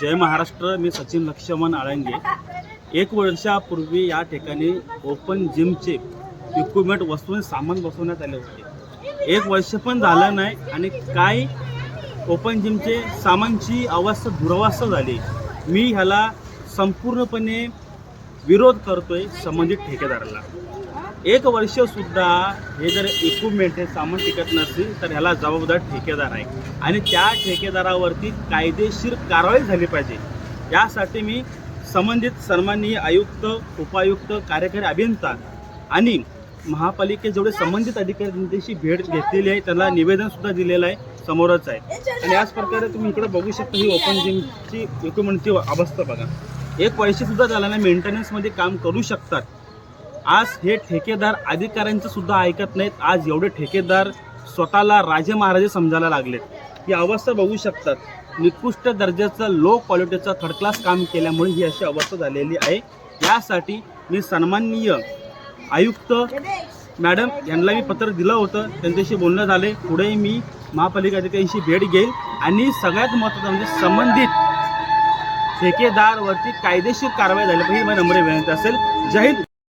जय महाराष्ट्र मी सचिन लक्ष्मण आळंगे. एक वर्षापूर्वी या ठिकाणी ओपन जिमचे इक्विपमेंट वस्तू सामान बसवण्यात आले होते. एक वर्ष पण झालं नाही आणि काय ओपन जिमचे सामानची अवस्था दुरावस्था झाली. मी ह्याला संपूर्णपणे विरोध करतोय संबंधित ठेकेदाराला. एक वर्षसुद्धा हे जर इक्विपमेंट हे सामान टिकत नसतील तर ह्याला जबाबदार ठेकेदार आहे. आणि त्या ठेकेदारावरती कायदेशीर कारवाई झाली पाहिजे. यासाठी मी संबंधित सन्माननीय आयुक्त उपायुक्त कार्यकारी अभियंता आणि महापालिके जेवढे संबंधित अधिकारी भेट घेतलेली आहे त्याला निवेदनसुद्धा दिलेलं आहे समोरच आहे. आणि याच प्रकारे तुम्ही इकडे बघू शकता ही ओपन जिमची इक्विपमेंटची अवस्था बघा. एक वर्षसुद्धा झाला नाही मेंटेनन्समध्ये काम करू शकतात. आज हे ठेकेदार अधिकाऱ्यांचं सुद्धा ऐकत नाहीत. आज एवढे ठेकेदार स्वतःला राजे महाराजे समजायला लागलेत. ही अवस्था बघू शकतात. निकृष्ट दर्जाचं लो क्वालिटीचं थर्ड क्लास काम केल्यामुळे ही अशी अवस्था झालेली आहे. यासाठी मी सन्माननीय आयुक्त मॅडम यांना मी पत्र दिलं होतं. त्यांच्याशी बोलणं झाले. पुढे मी महापालिका अधिकाऱ्यांशी भेट घेईल. आणि सगळ्यात महत्त्वाचं म्हणजे संबंधित ठेकेदारवरती कायदेशीर कारवाई झाली पाहिजे. माझी नम्र विनंती असेल. जय हिंद.